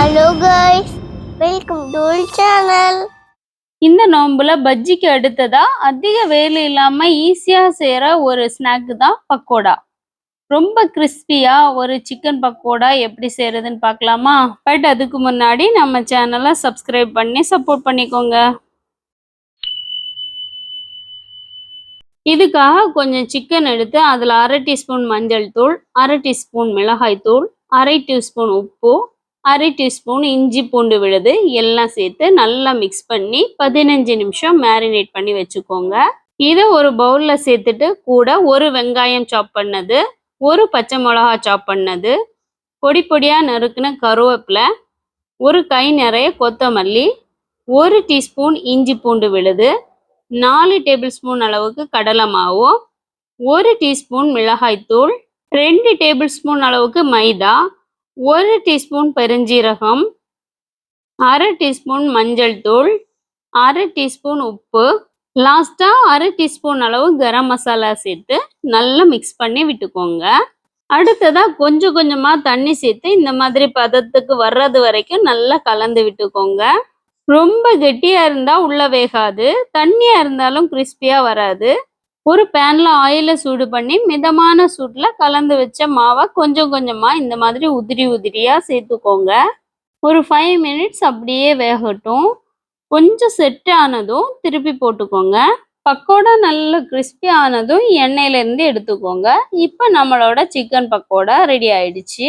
Hello guys welcome to channel இந்த நோம்புல பஜ்ஜிக்கு அடுத்ததா அதிக வேலை இல்லாம ஈஸியா செய்யற ஒரு ஸ்நாக் தான் பக்கோடா. ரொம்ப கிறிஸ்பியா ஒரு சிக்கன் பக்கோடா எப்படி செய்யறதுன்னு பார்க்கலாமா? பட் அதுக்கு முன்னாடி நம்ம சேனலை சப்ஸ்கிரைப் பண்ணி சப்போர்ட் பண்ணிக்கோங்க. இதுக்காக கொஞ்சம் சிக்கன் எடுத்து அதில் அரை டீஸ்பூன் மஞ்சள் தூள் அரை டீஸ்பூன் மிளகாய் தூள் அரை டீஸ்பூன் உப்பு அரை டீஸ்பூன் இஞ்சி பூண்டு விழுது எல்லாம் சேர்த்து நல்லா மிக்ஸ் பண்ணி பதினஞ்சு நிமிஷம் மேரினேட் பண்ணி வச்சுக்கோங்க. இதை ஒரு பவுலில் சேர்த்துட்டு கூட ஒரு வெங்காயம் சாப் பண்ணது ஒரு பச்சை மிளகா சாப் பண்ணது பொடி பொடியாக நறுக்கின கருவேப்பிலை ஒரு கை நிறைய கொத்தமல்லி ஒரு டீஸ்பூன் இஞ்சி பூண்டு விழுது நாலு டேபிள் ஸ்பூன் அளவுக்கு கடலை மாவு ஒரு டீஸ்பூன் மிளகாய்த்தூள் ரெண்டு டேபிள் ஸ்பூன் அளவுக்கு மைதா ஒரு டீஸ்பூன் பெருஞ்சீரகம் அரை டீஸ்பூன் மஞ்சள் தூள் அரை டீஸ்பூன் உப்பு லாஸ்ட்டாக அரை டீஸ்பூன் அளவு கரம் மசாலா சேர்த்து நல்லா மிக்ஸ் பண்ணி விட்டுக்கோங்க. அடுத்ததாக கொஞ்சம் கொஞ்சமாக தண்ணி சேர்த்து இந்த மாதிரி பதத்துக்கு வர்றது வரைக்கும் நல்லா கலந்து விட்டுக்கோங்க. ரொம்ப கெட்டியாக இருந்தால் உள்ளே வேகாது தண்ணியாக இருந்தாலும் கிறிஸ்பியாக வராது. ஒரு பேன்ல ஆயில சூடு பண்ணி மிதமான சூட்ல கலந்து வச்ச மாவை கொஞ்சம் கொஞ்சமா இந்த மாதிரி உதிரி உதிரியா சேர்த்துக்கோங்க. ஒரு ஃபைவ் மினிட்ஸ் அப்படியே வேகட்டும். கொஞ்சம் செட் ஆனதும் திருப்பி போட்டுக்கோங்க. பக்கோடா நல்ல கிறிஸ்பி ஆனதும் எண்ணெயிலேருந்து எடுத்துக்கோங்க. இப்போ நம்மளோட சிக்கன் பக்கோடா ரெடி ஆயிடுச்சு.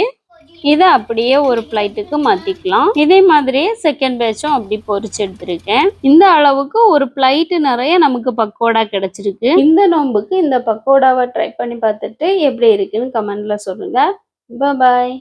இதை அப்படியே ஒரு பிளைட்டுக்கு மாத்திக்கலாம். இதே மாதிரியே செகண்ட் பேட்சும் அப்படி பொரிச்சு எடுத்திருக்கேன். இந்த அளவுக்கு ஒரு பிளைட்டு நிறைய நமக்கு பக்கோடா கிடைச்சிருக்கு. இந்த நோம்புக்கு இந்த பக்கோடாவை ட்ரை பண்ணி பார்த்துட்டு எப்படி இருக்குன்னு கமெண்ட்ல சொல்லுங்க. பாய்